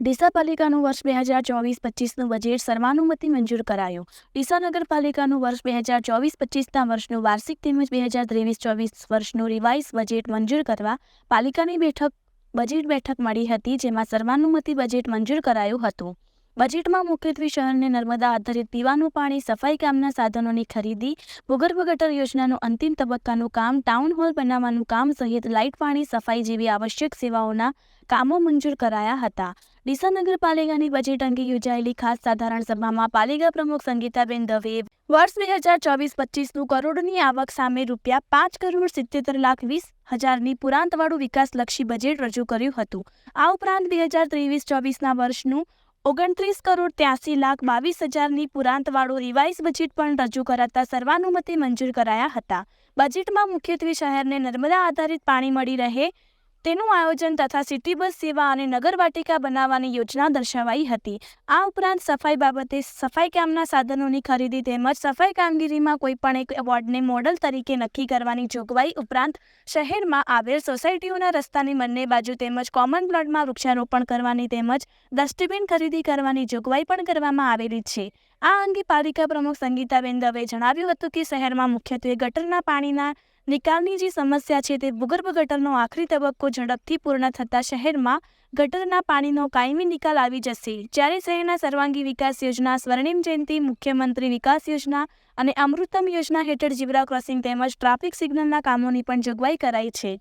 ડીસા પાલિકાનું વર્ષ બે હજાર ચોવીસ પચીસનું બજેટ સર્વાનુમતિ મંજૂર કરાયું. ડીસા નગરપાલિકાનું વર્ષ બે હજાર ચોવીસ પચીસના વર્ષનું વાર્ષિક તેમજ બે હજાર ત્રેવીસ ચોવીસ વર્ષનું રિવાઇઝ બજેટ મંજૂર કરવા પાલિકાની બેઠક બજેટ બેઠક મળી હતી, જેમાં સર્વાનુમતિ બજેટ મંજૂર કરાયું હતું. બજેટમાં મુખ્યત્વે શહેરને નર્મદા આધારિત પીવાનું પાણી, સફાઈ કામના સાધનોની ખરીદી, ભૂગર્ભ ગટર યોજનાનું અંતિમ તબક્કાનું કામ, ટાઉન હોલ બનાવવાનું કામ સહિત લાઇટ પાણી, સફાઈ જેવી આવશ્યક સેવાઓના કામો મંજૂર કરાયા હતા. ડીસા નગરપાલિકાની બજેટ અંગે યોજાયેલી ખાસ સાધારણ સભામાં પાલિકા પ્રમુખ સંગીતાબેન દવેએ વર્ષ બે હજાર ચોવીસ પચીસનું કરોડની આવક સામે રૂપિયા પાંચ કરોડ સિત્તેર લાખ વીસ હજારની પુરાંતવાળું વિકાસલક્ષી બજેટ રજૂ કર્યું હતું. આ ઉપરાંત બે હજાર ત્રેવીસ ચોવીસના વર્ષનું ઓગણત્રીસ કરોડ ત્યાસી લાખ બાવીસ હજારની પુરાંતવાળું રિવાઇઝ બજેટ પણ રજૂ કરાતા સર્વાનુમતે મંજૂર કરાયા હતા. બજેટમાં મુખ્યત્વે શહેરને નર્મદા આધારિત પાણી મળી રહે તેનું આયોજન તથા સિટી બસ સેવા અને નગરવાટિકા બનાવવાની યોજના દર્શાવાઈ હતી. આ ઉપરાંત સફાઈ બાબતે સફાઈ કામના સાધનોની ખરીદી તેમજ સફાઈ કામગીરીમાં કોઈપણ એક વોર્ડને મોડલ તરીકે નક્કી કરવાની જોગવાઈ ઉપરાંત શહેરમાં આવેલ સોસાયટીઓના રસ્તાની બંને બાજુ તેમજ કોમન પ્લોટમાં વૃક્ષારોપણ કરવાની તેમજ ડસ્ટબિન ખરીદી કરવાની જોગવાઈ પણ કરવામાં આવેલી છે. આ અંગે પાલિકા પ્રમુખ સંગીતાબેન દવેએ જણાવ્યું હતું કે શહેરમાં મુખ્યત્વે ગટરના પાણીના નિકાલની જે સમસ્યા છે તે ભૂગર્ભ ગટરનો આખરી તબક્કો ઝડપથી પૂર્ણ થતાં શહેરમાં ગટરના પાણીનો કાયમી નિકાલ આવી જશે. જ્યારે શહેરના સર્વાંગી વિકાસ યોજના સ્વર્ણિમ જયંતિ મુખ્યમંત્રી વિકાસ યોજના અને અમૃતમ યોજના હેઠળ જીવરા ક્રોસિંગ તેમજ ટ્રાફિક સિગ્નલના કામોની પણ જોગવાઈ કરાઈ છે.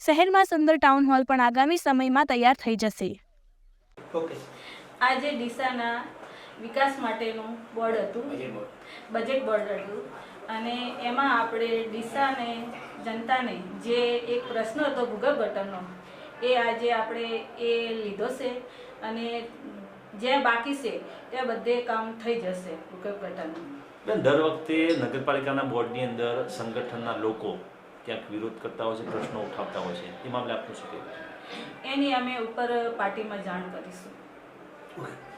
શહેરમાં સુંદર ટાઉન હોલ પણ આગામી સમયમાં તૈયાર થઈ જશે. આજે ડીસાના વિકાસ માટેનું બોર્ડ હતું. બજેટ બોર્ડ હતું. અને એમાં આપણે ડીસાને જનતાને જે એક પ્રશ્ન હતો ભૂગર્ભ ગટરનો એ આજે આપણે એ લીધો છે અને જે બાકી છે એ બધે કામ થઈ જશે ભૂગર્ભ ગટરનું બેન દર વખતે નગરપાલિકાના બોર્ડની અંદર સંગઠનના લોકો ક્યાંક વિરોધ કરતા હોય છે પ્રશ્નો ઉઠાવતા હોય છે એ મામલે આપનું શું કહેવું એની અમે ઉપર પાર્ટીમાં જાણ કરીશું. ઓકે